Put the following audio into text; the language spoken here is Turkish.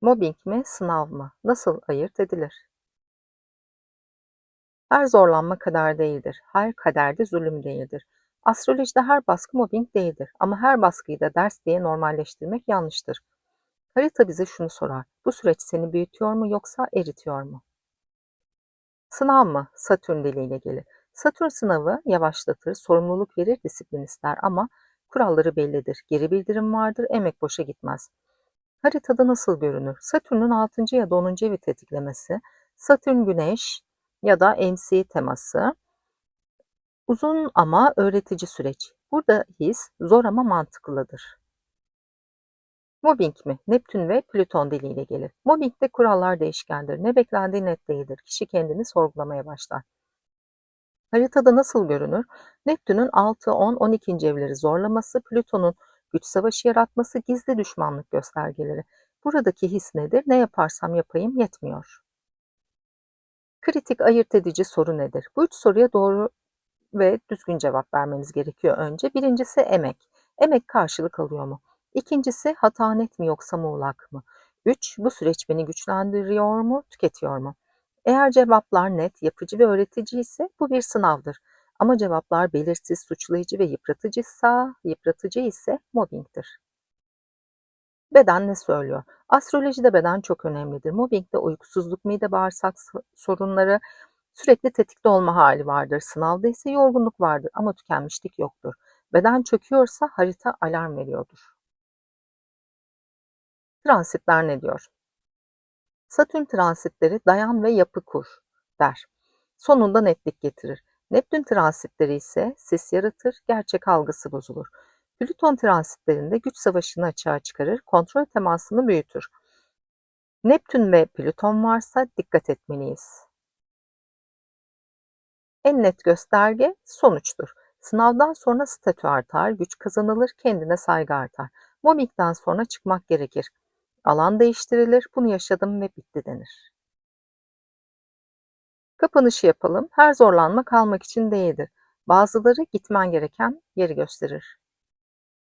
Mobbing mi, sınav mı? Nasıl ayırt edilir? Her zorlanma kader değildir. Her kader de zulüm değildir. Astrolojide her baskı mobbing değildir. Ama her baskıyı da ders diye normalleştirmek yanlıştır. Harita bize şunu sorar. Bu süreç seni büyütüyor mu yoksa eritiyor mu? Sınav mı? Satürn diliyle gelir. Satürn sınavı yavaşlatır, sorumluluk verir, disiplin ister ama kuralları bellidir. Geri bildirim vardır, emek boşa gitmez. Haritada nasıl görünür? Satürn'ün 6. ya da 10. evi tetiklemesi, Satürn Güneş ya da MC teması, uzun ama öğretici süreç. Burada his zor ama mantıklıdır. Mobbing mi? Neptün ve Plüton diliyle gelir. Mobbingde kurallar değişkendir. Ne beklendiği net değildir. Kişi kendini sorgulamaya başlar. Haritada nasıl görünür? Neptün'ün 6, 10, 12. evleri zorlaması, Plüton'un güç savaşı yaratması, gizli düşmanlık göstergeleri. Buradaki his nedir? Ne yaparsam yapayım yetmiyor. Kritik ayırt edici soru nedir? Bu üç soruya doğru ve düzgün cevap vermeniz gerekiyor önce. Birincisi emek. Emek karşılık alıyor mu? İkincisi hata net mi yoksa muğlak mı? Üç, bu süreç beni güçlendiriyor mu, tüketiyor mu? Eğer cevaplar net, yapıcı ve öğretici ise bu bir sınavdır. Ama cevaplar belirsiz, suçlayıcı ve yıpratıcıysa, yıpratıcı ise mobbingdir. Beden ne söylüyor? Astrolojide beden çok önemlidir. Mobbingde uykusuzluk, mide bağırsak sorunları, sürekli tetikte olma hali vardır. Sınavda ise yorgunluk vardır ama tükenmişlik yoktur. Beden çöküyorsa harita alarm veriyordur. Transitler ne diyor? Satürn transitleri dayan ve yapı kur der. Sonunda netlik getirir. Neptün transitleri ise ses yaratır, gerçek algısı bozulur. Plüton transitlerinde güç savaşını açığa çıkarır, kontrol temasını büyütür. Neptün ve Plüton varsa dikkat etmeliyiz. En net gösterge sonuçtur. Sınavdan sonra statü artar, güç kazanılır, kendine saygı artar. Mobbingden sonra çıkmak gerekir. Alan değiştirilir, bunu yaşadım ve bitti denir. Kapanışı yapalım. Her zorlanma kalmak için değildir. Bazıları gitmen gereken yeri gösterir.